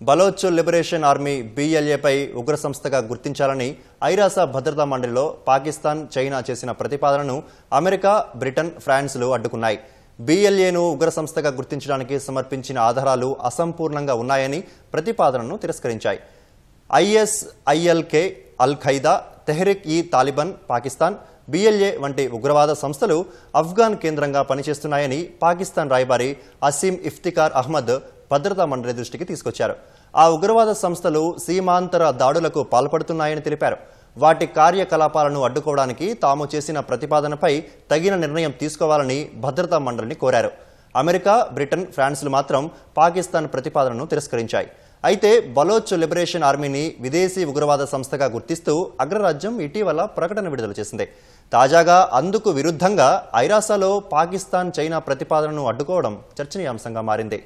Baloch liberation army బీఎల్ఏపై ఉగ్ర సంస్థగా గుర్తించాలని ఐరాస భద్రతా మండలిలో పాకిస్తాన్ చైనా చేసిన ప్రతిపాదనను అమెరికా బ్రిటన్ ఫ్రాన్స్లు అడ్డుకున్నాయి. బీఎల్ఏను ఉగ్ర సంస్థగా గుర్తించడానికి సమర్పించిన ఆధారాలు అసంపూర్ణంగా ఉన్నాయని ప్రతిపాదనను తిరస్కరించాయి. ఐఎస్ఐఎల్కే అల్ ఖైదా తెహ్రిక్ ఈ తాలిబాన్ పాకిస్తాన్ బిఎల్ఏ వంటి ఉగ్రవాద సంస్థలు అఫ్ఘాన్ కేంద్రంగా పనిచేస్తున్నాయని పాకిస్తాన్ రాయబారి అసీం ఇఫ్తికార్ అహ్మద్ భద్రతా మండలి దృష్టికి తీసుకొచ్చారు. ఆ ఉగ్రవాద సంస్థలు సీమాంతర దాడులకు పాల్పడుతున్నాయని తెలిపారు. వాటి కార్యకలాపాలను అడ్డుకోవడానికి తాము చేసిన ప్రతిపాదనపై తగిన నిర్ణయం తీసుకోవాలని భద్రతా మండలిని కోరారు. అమెరికా బ్రిటన్ ఫ్రాన్స్లు మాత్రం పాకిస్తాన్ ప్రతిపాదనను తిరస్కరించాయి. అయితే బలోచ్ లిబరేషన్ ఆర్మీని విదేశీ ఉగ్రవాద సంస్థగా గుర్తిస్తూ అగ్రరాజ్యం ఇటీవల ప్రకటన విడుదల చేసింది. తాజాగా అందుకు విరుద్ధంగా ఐరాసాలో పాకిస్తాన్ చైనా ప్రతిపాదనను అడ్డుకోవడం చర్చనీయాంశంగా మారింది.